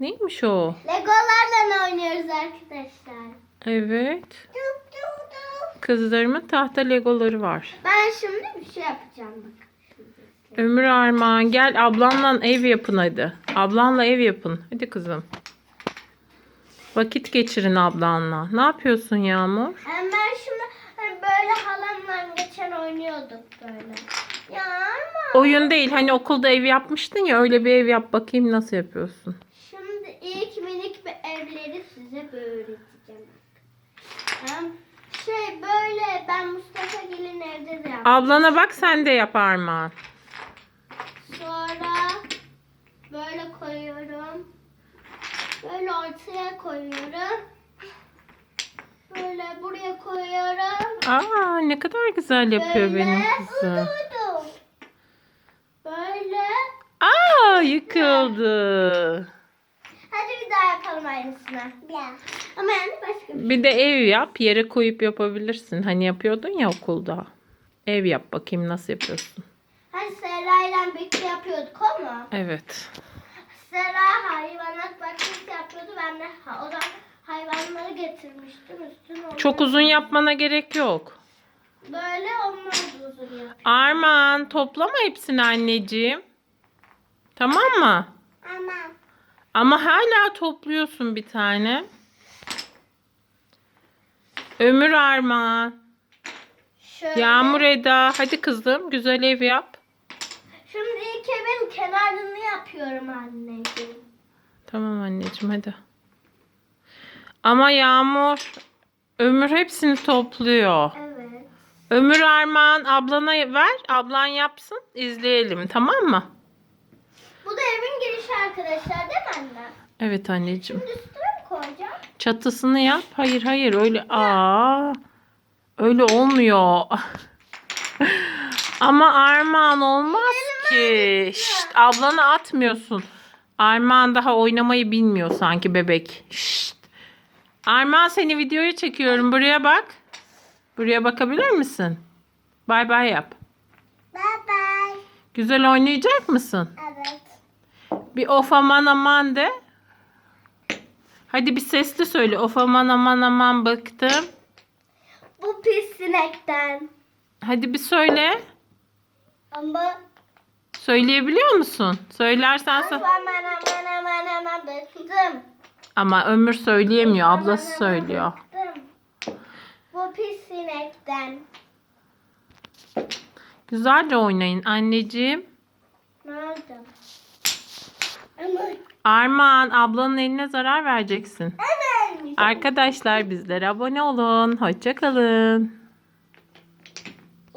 Neymiş o? Legolarla oynuyoruz arkadaşlar. Evet. Tuk tuk. Kızlarımın tahta legoları var. Ben şimdi bir şey yapacağım bak. Ömür Armağan gel ablanla ev yapın hadi. Ablanla ev yapın. Hadi kızım. Vakit geçirin ablanla. Ne yapıyorsun Yağmur? Ben şimdi böyle halamla geçen oynuyorduk böyle. Ya ama Oyun değil. Hani okulda ev yapmıştın ya öyle bir ev yap bakayım nasıl yapıyorsun. İlk minik bir evleri size öğreteceğim. Hem şey böyle ben Mustafa Gelin evde de yaptım. Ablana bak sen de yap Armağan. Sonra böyle koyuyorum. Böyle ortaya koyuyorum. Böyle buraya koyuyorum. Aa ne kadar güzel yapıyor Böyle. benim kızım. Böyle. Aa yıkıldı. Bir daha yapalım aynısını. Ama yani başka bir Bir de ev yap. Yere koyup yapabilirsin. Hani yapıyordun ya okulda. Ev yap bakayım nasıl yapıyorsun. Hani Serra'yla birlikte yapıyorduk ama. Evet. Serra hayvanat bahçesi yapıyordu. Ben de ha, o da hayvanları getirmiştim. Üstüne Çok uzun yapmana gerek yok. Böyle onlar da uzun yap. Arman toplama hepsini anneciğim. Tamam mı? Ama. Hala topluyorsun bir tane. Ömür Arman. Şöyle. Yağmur Eda. Hadi kızım güzel ev yap. Şimdi ilk evin kenarını yapıyorum anneciğim. Tamam anneciğim hadi. Ama Yağmur Ömür hepsini topluyor. Evet. Ömür Armağan ablana ver. Ablan yapsın. izleyelim tamam mı? Bu da evin girişi arkadaşlar değil mi anne? Evet anneciğim. Şimdi üstüne mi koyacağım? Çatısını yap. Hayır hayır öyle. Aa. Öyle olmuyor. Ama Armağan olmaz ki. Şşt, ablana atmıyorsun. Armağan daha oynamayı bilmiyor sanki bebek. Şşt. Armağan seni videoya çekiyorum. Buraya bak. Buraya bakabilir misin? Bay bay yap. Bye bye. Güzel oynayacak mısın? Evet. Bir of aman aman de. Hadi bir sesli söyle. Of aman aman aman bıktım. Bu pis sinekten. Hadi bir söyle. Ama Söyleyebiliyor musun? Söylersen sö- aman aman aman aman bıktım. Ama Ömür söyleyemiyor. Aman, Ablası aman, söylüyor. bıktım. Bu pis sinekten. Güzelce oynayın anneciğim. Ne oldu? Ama Armağan ablanın eline zarar vereceksin. Arkadaşlar bizlere abone olun. Hoşçakalın.